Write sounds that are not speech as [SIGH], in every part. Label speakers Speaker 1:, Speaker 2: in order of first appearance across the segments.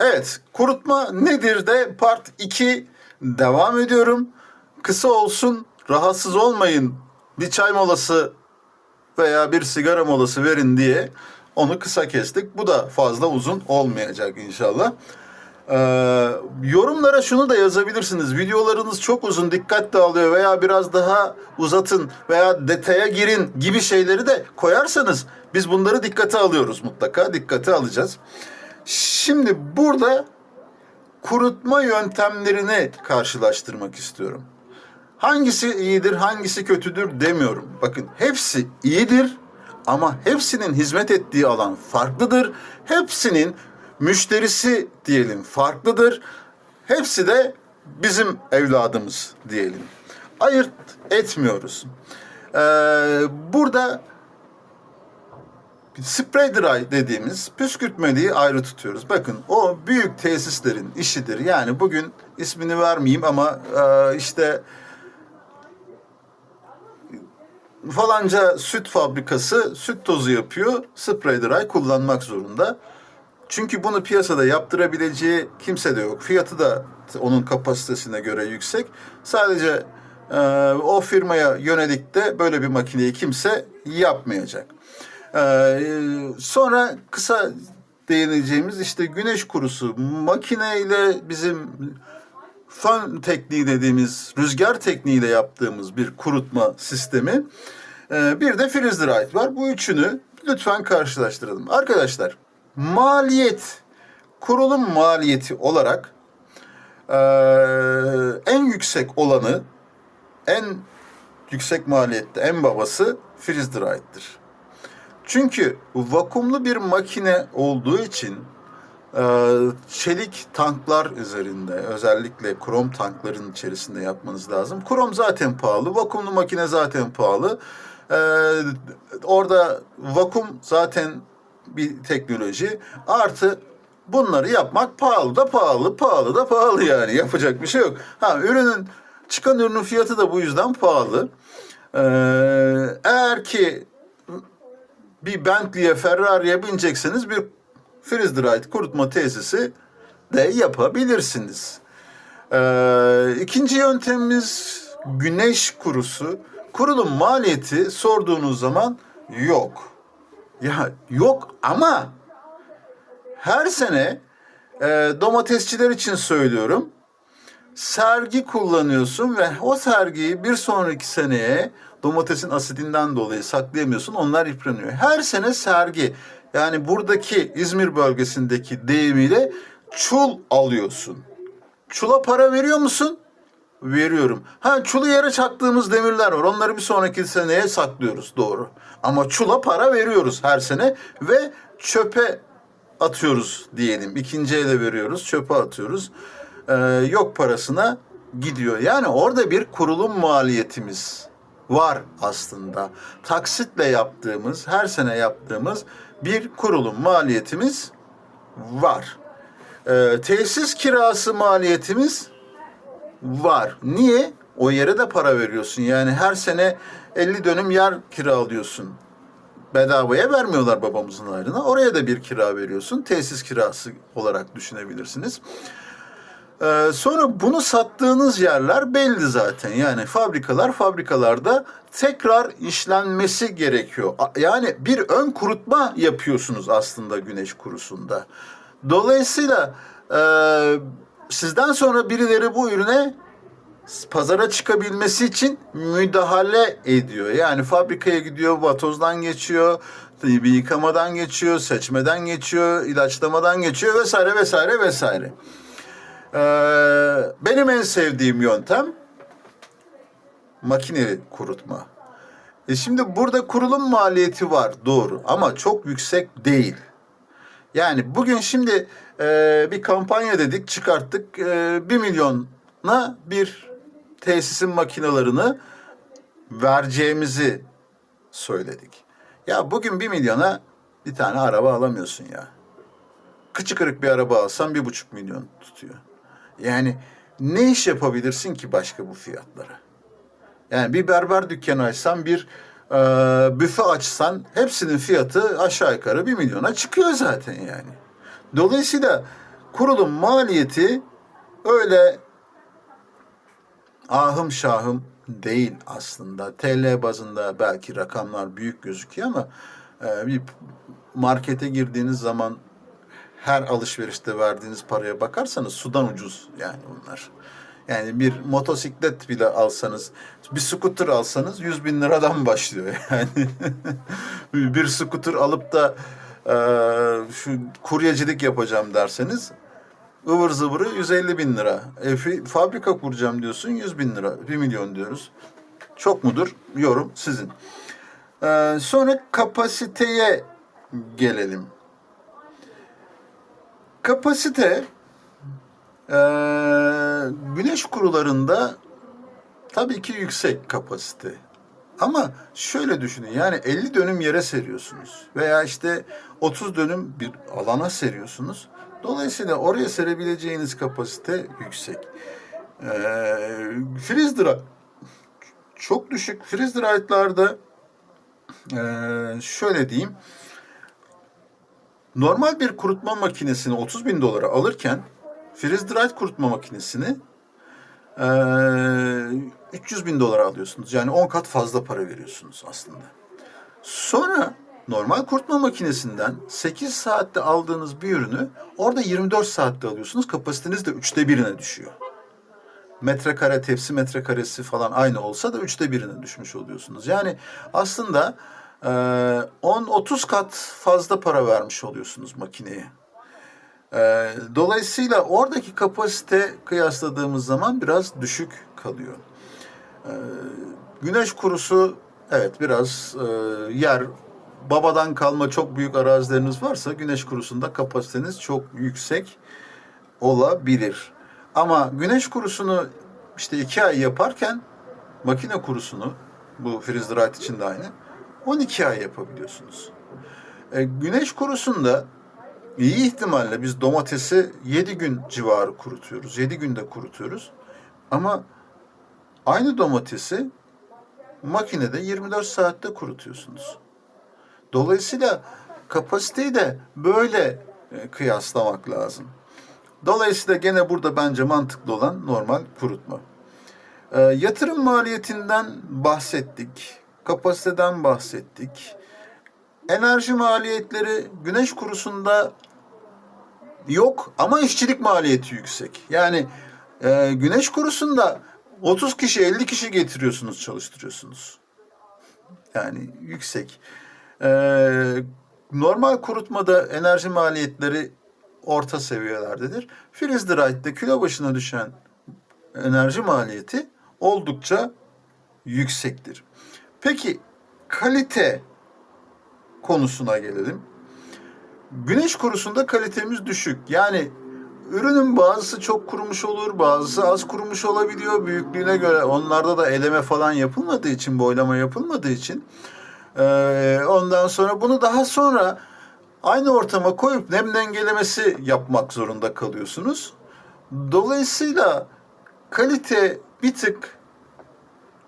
Speaker 1: Evet, kurutma nedir de part 2 devam ediyorum. Kısa olsun, rahatsız olmayın. Bir çay molası veya bir sigara molası verin diye onu kısa kestik. Bu da fazla uzun olmayacak inşallah. Ee, yorumlara şunu da yazabilirsiniz. Videolarınız çok uzun, dikkat dağılıyor veya biraz daha uzatın veya detaya girin gibi şeyleri de koyarsanız biz bunları dikkate alıyoruz mutlaka. Dikkate alacağız. Şimdi burada kurutma yöntemlerini karşılaştırmak istiyorum. Hangisi iyidir, hangisi kötüdür demiyorum. Bakın hepsi iyidir ama hepsinin hizmet ettiği alan farklıdır. Hepsinin müşterisi diyelim farklıdır. Hepsi de bizim evladımız diyelim. Ayırt etmiyoruz. Ee, burada spray dry dediğimiz püskürtmeliği ayrı tutuyoruz. Bakın o büyük tesislerin işidir. Yani bugün ismini vermeyeyim ama e, işte falanca süt fabrikası süt tozu yapıyor. Spray dry kullanmak zorunda. Çünkü bunu piyasada yaptırabileceği kimse de yok. Fiyatı da onun kapasitesine göre yüksek. Sadece e, o firmaya yönelik de böyle bir makineyi kimse yapmayacak. E, sonra kısa değineceğimiz işte güneş kurusu makineyle bizim fan tekniği dediğimiz rüzgar tekniğiyle yaptığımız bir kurutma sistemi. E, bir de freeze dry var. Bu üçünü lütfen karşılaştıralım. Arkadaşlar maliyet kurulum maliyeti olarak e, en yüksek olanı en yüksek maliyette en babası freeze dry'dir. Çünkü vakumlu bir makine olduğu için e, çelik tanklar üzerinde özellikle krom tankların içerisinde yapmanız lazım. Krom zaten pahalı, vakumlu makine zaten pahalı. E, orada vakum zaten bir teknoloji. Artı bunları yapmak pahalı da pahalı, pahalı da pahalı yani. Yapacak bir şey yok. Ha ürünün çıkan ürünün fiyatı da bu yüzden pahalı. Ee, eğer ki bir Bentley'e, Ferrari'ye binecekseniz bir freeze dry kurutma tesisi de yapabilirsiniz. Ee, ikinci yöntemimiz güneş kurusu. Kurulum maliyeti sorduğunuz zaman yok. Ya yok ama her sene e, domatesçiler için söylüyorum. Sergi kullanıyorsun ve o sergiyi bir sonraki seneye domatesin asidinden dolayı saklayamıyorsun. Onlar yıpranıyor. Her sene sergi. Yani buradaki İzmir bölgesindeki deyimiyle çul alıyorsun. Çula para veriyor musun? Veriyorum. Ha çulu yere çaktığımız demirler var. Onları bir sonraki seneye saklıyoruz. Doğru. Ama çula para veriyoruz her sene ve çöpe atıyoruz diyelim. İkinci ele veriyoruz, çöpe atıyoruz. Ee, yok parasına gidiyor. Yani orada bir kurulum maliyetimiz var aslında. Taksitle yaptığımız, her sene yaptığımız bir kurulum maliyetimiz var. Ee, tesis kirası maliyetimiz var. Niye? O yere de para veriyorsun. Yani her sene 50 dönüm yer kiralıyorsun. Bedavaya vermiyorlar babamızın ayrına. Oraya da bir kira veriyorsun. Tesis kirası olarak düşünebilirsiniz. Ee, sonra bunu sattığınız yerler belli zaten. Yani fabrikalar fabrikalarda tekrar işlenmesi gerekiyor. Yani bir ön kurutma yapıyorsunuz aslında güneş kurusunda. Dolayısıyla e, sizden sonra birileri bu ürüne pazara çıkabilmesi için müdahale ediyor. Yani fabrikaya gidiyor, vatozdan geçiyor, bir yıkamadan geçiyor, seçmeden geçiyor, ilaçlamadan geçiyor vesaire vesaire vesaire. Ee, benim en sevdiğim yöntem makineli kurutma. E şimdi burada kurulum maliyeti var doğru ama çok yüksek değil. Yani bugün şimdi e, bir kampanya dedik çıkarttık e, 1 milyona bir tesisin makinalarını vereceğimizi söyledik. Ya bugün 1 milyona bir tane araba alamıyorsun ya. Kıçı kırık bir araba alsan bir buçuk milyon tutuyor. Yani ne iş yapabilirsin ki başka bu fiyatlara? Yani bir berber dükkanı açsan, bir e, büfe açsan hepsinin fiyatı aşağı yukarı bir milyona çıkıyor zaten yani. Dolayısıyla kurulum maliyeti öyle ahım şahım değil aslında. TL bazında belki rakamlar büyük gözüküyor ama e, bir markete girdiğiniz zaman her alışverişte verdiğiniz paraya bakarsanız sudan ucuz yani bunlar. Yani bir motosiklet bile alsanız, bir scooter alsanız 100 bin liradan başlıyor [LAUGHS] yani. bir scooter alıp da e, şu kuryecilik yapacağım derseniz ıvır zıvırı 150 bin lira. E, fabrika kuracağım diyorsun 100 bin lira, 1 milyon diyoruz. Çok mudur? Yorum sizin. E, sonra kapasiteye gelelim. Kapasite eee, güneş kurularında tabii ki yüksek kapasite. Ama şöyle düşünün yani 50 dönüm yere seriyorsunuz veya işte 30 dönüm bir alana seriyorsunuz. Dolayısıyla oraya serebileceğiniz kapasite yüksek. Eee freeze dry çok düşük. Freeze dry'larda eee şöyle diyeyim normal bir kurutma makinesini 30 bin dolara alırken freeze dried kurutma makinesini eee 300 bin dolara alıyorsunuz. Yani 10 kat fazla para veriyorsunuz aslında. Sonra normal kurutma makinesinden 8 saatte aldığınız bir ürünü orada 24 saatte alıyorsunuz. Kapasiteniz de üçte birine düşüyor. Metrekare, tepsi metrekaresi falan aynı olsa da üçte birine düşmüş oluyorsunuz. Yani aslında eee, 10-30 kat fazla para vermiş oluyorsunuz makineye. Eee, dolayısıyla oradaki kapasite kıyasladığımız zaman biraz düşük kalıyor. Eee, güneş kurusu evet biraz eee, yer babadan kalma çok büyük arazileriniz varsa güneş kurusunda kapasiteniz çok yüksek olabilir. Ama güneş kurusunu işte iki ay yaparken makine kurusunu bu freeze dried için de aynı 12 ay yapabiliyorsunuz. E, güneş kurusunda iyi ihtimalle biz domatesi 7 gün civarı kurutuyoruz. 7 günde kurutuyoruz. Ama aynı domatesi makinede 24 saatte kurutuyorsunuz. Dolayısıyla kapasiteyi de böyle e, kıyaslamak lazım. Dolayısıyla gene burada bence mantıklı olan normal kurutma. E, yatırım maliyetinden bahsettik. Kapasiteden bahsettik. Enerji maliyetleri güneş kurusunda yok ama işçilik maliyeti yüksek. Yani e, güneş kurusunda 30 kişi 50 kişi getiriyorsunuz çalıştırıyorsunuz. Yani yüksek. E, normal kurutmada enerji maliyetleri orta seviyelerdedir. Freeze dry'de kilo başına düşen enerji maliyeti oldukça yüksektir. Peki kalite konusuna gelelim. Güneş kurusunda kalitemiz düşük. Yani ürünün bazısı çok kurumuş olur, bazısı az kurumuş olabiliyor büyüklüğüne göre. Onlarda da eleme falan yapılmadığı için, boylama yapılmadığı için. Ondan sonra bunu daha sonra aynı ortama koyup nem dengelemesi yapmak zorunda kalıyorsunuz. Dolayısıyla kalite bir tık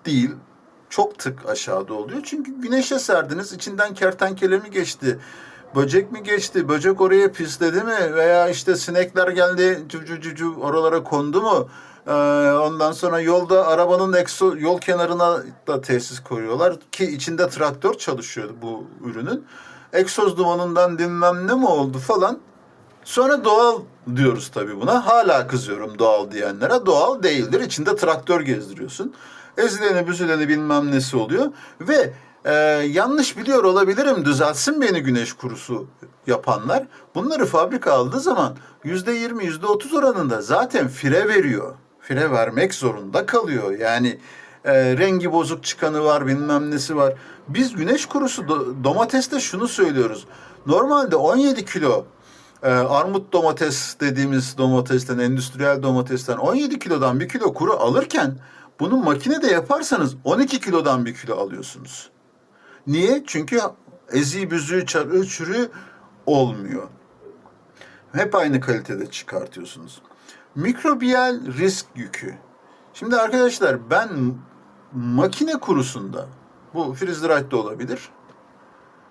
Speaker 1: değil, çok tık aşağıda oluyor. Çünkü güneşe serdiniz, içinden kertenkele mi geçti, böcek mi geçti, böcek oraya pisledi mi veya işte sinekler geldi cücü cücü oralara kondu mu? Ee, ondan sonra yolda arabanın egzo, yol kenarına da tesis koyuyorlar ki içinde traktör çalışıyor bu ürünün. Egzoz dumanından bilmem ne mi oldu falan. Sonra doğal diyoruz tabii buna. Hala kızıyorum doğal diyenlere. Doğal değildir. İçinde traktör gezdiriyorsun. Ezileni büzüleni bilmem nesi oluyor. Ve e, yanlış biliyor olabilirim. Düzeltsin beni güneş kurusu yapanlar. Bunları fabrika aldığı zaman yüzde yirmi, yüzde otuz oranında zaten fire veriyor. Fire vermek zorunda kalıyor. Yani e, rengi bozuk çıkanı var, bilmem nesi var. Biz güneş kurusu do- domateste şunu söylüyoruz. Normalde 17 kilo e, armut domates dediğimiz domatesten, endüstriyel domatesten 17 kilodan bir kilo kuru alırken bunu makinede yaparsanız 12 kilodan bir kilo alıyorsunuz. Niye? Çünkü eziği büzüğü çarığı çürüğü olmuyor. Hep aynı kalitede çıkartıyorsunuz. Mikrobiyal risk yükü. Şimdi arkadaşlar ben makine kurusunda bu freeze dried de olabilir.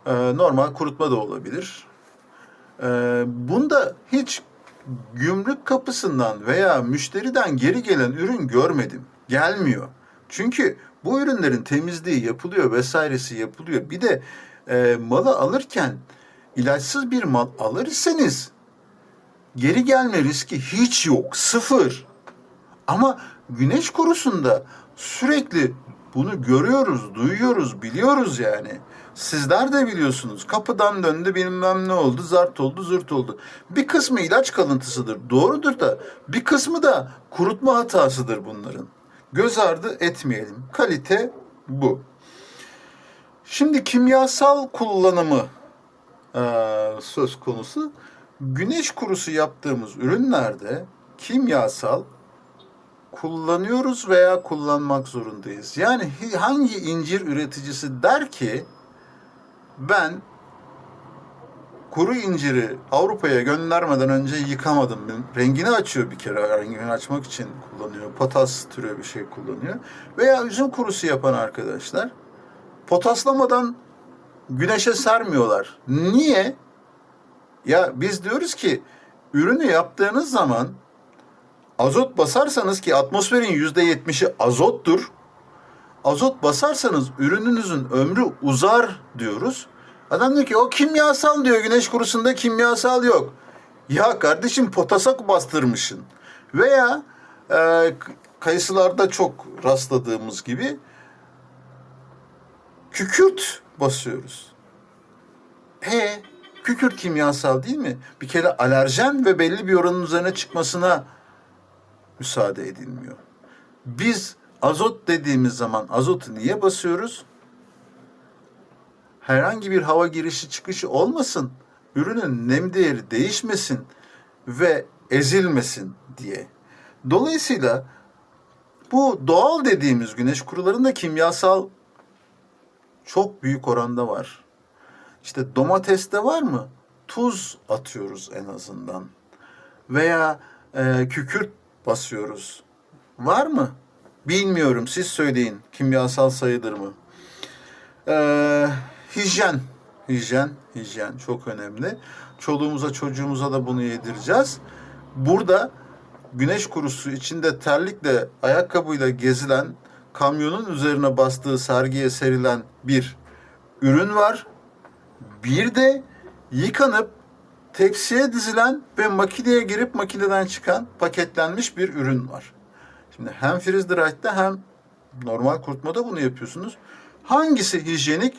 Speaker 1: e, Normal kurutma da olabilir. Ee, bunda hiç gümrük kapısından veya müşteriden geri gelen ürün görmedim. Gelmiyor. Çünkü bu ürünlerin temizliği yapılıyor vesairesi yapılıyor. Bir de e, malı alırken ilaçsız bir mal alır iseniz geri gelme riski hiç yok. Sıfır. Ama güneş kurusunda sürekli bunu görüyoruz, duyuyoruz, biliyoruz yani. Sizler de biliyorsunuz. Kapıdan döndü bilmem ne oldu, zart oldu, zırt oldu. Bir kısmı ilaç kalıntısıdır, doğrudur da bir kısmı da kurutma hatasıdır bunların. Göz ardı etmeyelim. Kalite bu. Şimdi kimyasal kullanımı eee, söz konusu. Güneş kurusu yaptığımız ürünlerde kimyasal kullanıyoruz veya kullanmak zorundayız. Yani hangi incir üreticisi der ki ben kuru inciri Avrupa'ya göndermeden önce yıkamadım. Rengini açıyor bir kere. Rengini açmak için kullanıyor. Potas türü bir şey kullanıyor. Veya üzüm kurusu yapan arkadaşlar potaslamadan güneşe sermiyorlar. Niye? Ya biz diyoruz ki ürünü yaptığınız zaman azot basarsanız ki atmosferin yüzde yetmişi azottur. Azot basarsanız ürününüzün ömrü uzar diyoruz. Adam diyor ki o kimyasal diyor güneş kurusunda kimyasal yok. Ya kardeşim potasa bastırmışsın. Veya e, kayısılarda çok rastladığımız gibi kükürt basıyoruz. E kükürt kimyasal değil mi? Bir kere alerjen ve belli bir oranın üzerine çıkmasına müsaade edilmiyor. Biz azot dediğimiz zaman azotu niye basıyoruz? Herhangi bir hava girişi çıkışı olmasın. Ürünün nem değeri değişmesin ve ezilmesin diye. Dolayısıyla bu doğal dediğimiz güneş kurularında kimyasal çok büyük oranda var. İşte domateste var mı? Tuz atıyoruz en azından. Veya e, kükürt basıyoruz. Var mı? Bilmiyorum. Siz söyleyin. Kimyasal sayıdır mı? Ee, hijyen. Hijyen. Hijyen çok önemli. Çoluğumuza çocuğumuza da bunu yedireceğiz. Burada güneş kurusu içinde terlikle ayakkabıyla gezilen kamyonun üzerine bastığı sergiye serilen bir ürün var. Bir de yıkanıp tepsiye dizilen ve makineye girip makineden çıkan paketlenmiş bir ürün var. Şimdi hem freeze dry'da hem normal kurutmada bunu yapıyorsunuz. Hangisi hijyenik?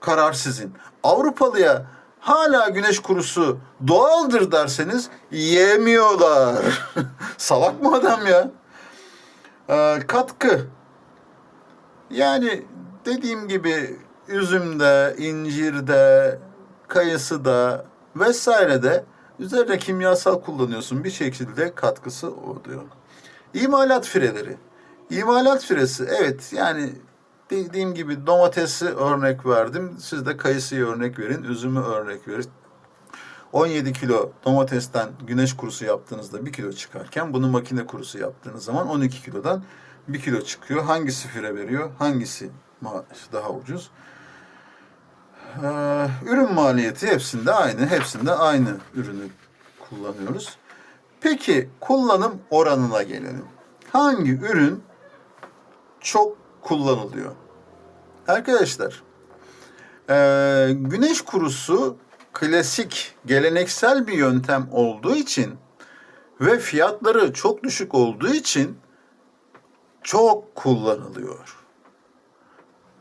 Speaker 1: Karar sizin. Avrupalıya hala güneş kurusu doğaldır derseniz yemiyorlar. [LAUGHS] Salak mı adam ya? Ee, katkı. Yani dediğim gibi üzümde, incirde, kayısıda vesairede üzerine kimyasal kullanıyorsun. Bir şekilde katkısı oluyor. İmalat fireleri. İmalat firesi evet yani dediğim gibi domatesi örnek verdim. Siz de kayısıyı örnek verin, üzümü örnek verin. 17 kilo domatesten güneş kurusu yaptığınızda 1 kilo çıkarken bunu makine kurusu yaptığınız zaman 12 kilodan 1 kilo çıkıyor. Hangisi fire veriyor? Hangisi daha ucuz? Ee, ürün maliyeti hepsinde aynı. Hepsinde aynı ürünü kullanıyoruz. Peki kullanım oranına gelelim. Hangi ürün çok kullanılıyor? Arkadaşlar, ee, güneş kurusu klasik, geleneksel bir yöntem olduğu için ve fiyatları çok düşük olduğu için çok kullanılıyor.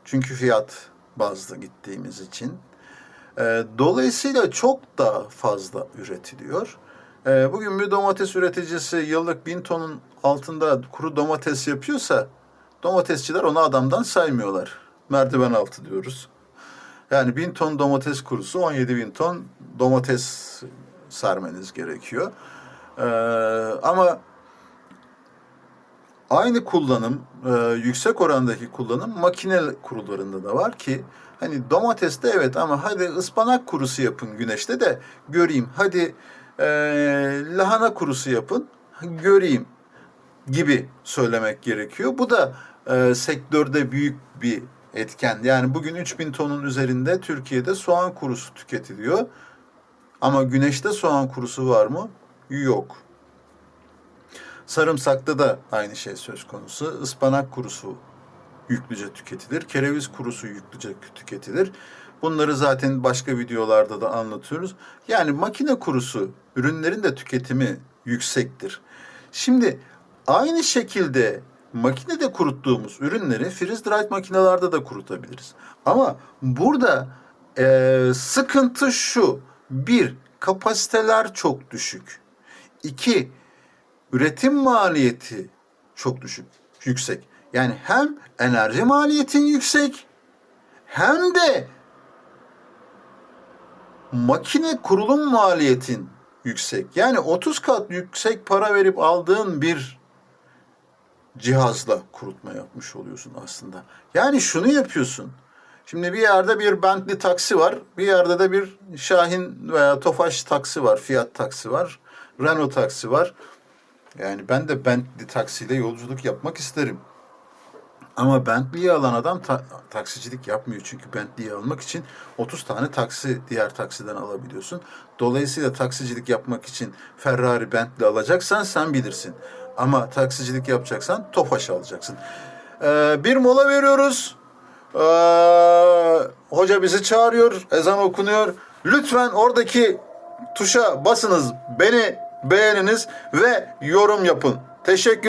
Speaker 1: Çünkü fiyat bazlı gittiğimiz için. Ee, dolayısıyla çok daha fazla üretiliyor. Ee, bugün bir domates üreticisi yıllık bin tonun altında kuru domates yapıyorsa domatesçiler onu adamdan saymıyorlar. Merdiven altı diyoruz. Yani bin ton domates kurusu 17 bin ton domates sermeniz gerekiyor. Ee, ama aynı kullanım, e, yüksek orandaki kullanım makine kurularında da var ki hani domateste evet ama hadi ıspanak kurusu yapın güneşte de göreyim. Hadi e, lahana kurusu yapın göreyim gibi söylemek gerekiyor. Bu da e, sektörde büyük bir etken. Yani bugün 3000 tonun üzerinde Türkiye'de soğan kurusu tüketiliyor. Ama güneşte soğan kurusu var mı? Yok. Sarımsakta da aynı şey söz konusu. Ispanak kurusu yüklüce tüketilir. Kereviz kurusu yüklüce tüketilir. Bunları zaten başka videolarda da anlatıyoruz. Yani makine kurusu ürünlerin de tüketimi yüksektir. Şimdi aynı şekilde makinede kuruttuğumuz ürünleri freeze dried makinelerde de kurutabiliriz. Ama burada eee, sıkıntı şu. Bir, kapasiteler çok düşük. İki, üretim maliyeti çok düşük, yüksek. Yani hem enerji maliyetin yüksek hem de makine kurulum maliyetin yüksek. Yani 30 kat yüksek para verip aldığın bir cihazla kurutma yapmış oluyorsun aslında. Yani şunu yapıyorsun. Şimdi bir yerde bir Bentley taksi var. Bir yerde de bir Şahin veya Tofaş taksi var. Fiat taksi var. Renault taksi var. Yani ben de Bentley taksiyle yolculuk yapmak isterim. Ama Bentley'i alan adam ta- taksicilik yapmıyor. Çünkü Bentley'i almak için 30 tane taksi diğer taksiden alabiliyorsun. Dolayısıyla taksicilik yapmak için Ferrari Bentley alacaksan sen bilirsin. Ama taksicilik yapacaksan Tofaş alacaksın. Ee, bir mola veriyoruz. Ee, hoca bizi çağırıyor. Ezan okunuyor. Lütfen oradaki tuşa basınız. Beni beğeniniz ve yorum yapın. Teşekkür